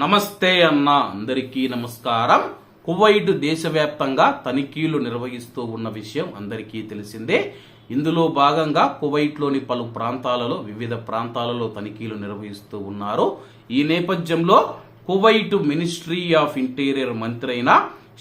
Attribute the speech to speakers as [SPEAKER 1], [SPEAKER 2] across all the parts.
[SPEAKER 1] నమస్తే అన్న అందరికీ నమస్కారం. కువైట్ దేశవ్యాప్తంగా తనిఖీలు నిర్వహిస్తూ ఉన్న విషయం అందరికీ తెలిసిందే. ఇందులో భాగంగా కువైట్లోని పలు ప్రాంతాలలో వివిధ ప్రాంతాలలో తనిఖీలు నిర్వహిస్తూ ఉన్నారు. ఈ నేపథ్యంలో కువైట్ మినిస్ట్రీ ఆఫ్ ఇంటీరియర్ మంత్రి అయిన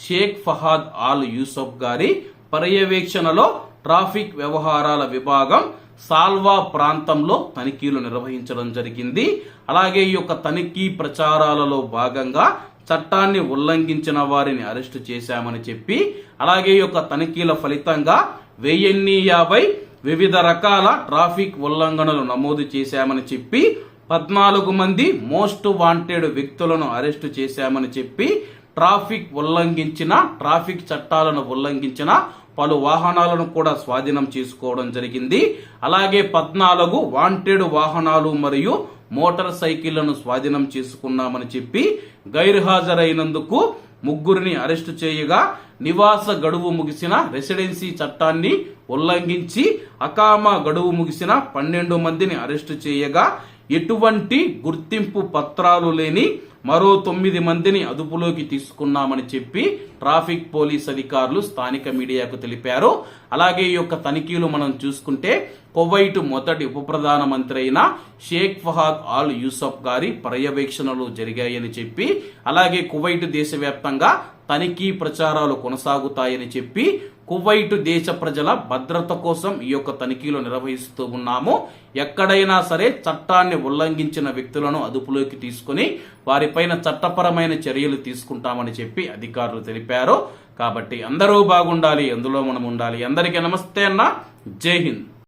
[SPEAKER 1] షేక్ ఫహాద్ ఆల్ యూసఫ్ గారి పర్యవేక్షణలో ట్రాఫిక్ వ్యవహారాల విభాగం సాల్వా ప్రాంతంలో తనిఖీలు నిర్వహించడం జరిగింది. అలాగే ఈ యొక్క తనిఖీ ప్రచారాలలో భాగంగా చట్టాన్ని ఉల్లంఘించిన వారిని అరెస్టు చేశామని చెప్పి అలాగే ఈ యొక్క తనిఖీల ఫలితంగా వెయ్యిన్ని యాభై వివిధ రకాల ట్రాఫిక్ ఉల్లంఘనలు నమోదు చేశామని చెప్పి పద్నాలుగు మంది మోస్ట్ వాంటెడ్ వ్యక్తులను అరెస్టు చేశామని చెప్పి ట్రాఫిక్ ఉల్లంఘించిన ట్రాఫిక్ చట్టాలను ఉల్లంఘించిన పలు వాహనాలను కూడా స్వాధీనం చేసుకోవడం జరిగింది. అలాగే పద్నాలుగు వాంటెడ్ వాహనాలు మరియు మోటార్ సైకిళ్ళను స్వాధీనం చేసుకున్నామని చెప్పి గైర్హాజరైనందుకు ముగ్గురిని అరెస్టు చేయగా నివాస గడువు ముగిసిన రెసిడెన్సీ చట్టాన్ని ఉల్లంఘించి అకామ గడువు ముగిసిన పన్నెండు మందిని అరెస్టు చేయగా ఎటువంటి గుర్తింపు పత్రాలు లేని మరో తొమ్మిది మందిని అదుపులోకి తీసుకున్నామని చెప్పి ట్రాఫిక్ పోలీస్ అధికారులు స్థానిక మీడియాకు తెలిపారు. అలాగే ఈ యొక్క తనిఖీలు మనం చూసుకుంటే కువైట్ మొదటి ఉప ప్రధానమంత్రి అయిన షేక్ ఫహాద్ ఆల్ యూసఫ్ గారి పర్యవేక్షణలు జరిగాయని చెప్పి అలాగే కువైట్ దేశవ్యాప్తంగా తనిఖీ ప్రచారాలు కొనసాగుతాయని చెప్పి కువైట్ దేశ ప్రజల భద్రత కోసం ఈ యొక్క తనిఖీలు నిర్వహిస్తూ ఉన్నాము. ఎక్కడైనా సరే చట్టాన్ని ఉల్లంఘించిన వ్యక్తులను అదుపులోకి తీసుకుని వారిపైన చట్టపరమైన చర్యలు తీసుకుంటామని చెప్పి అధికారులు తెలిపారు. కాబట్టి అందరూ బాగుండాలి అందులో మనం ఉండాలి. అందరికీ నమస్తే అన్న. జై హింద్.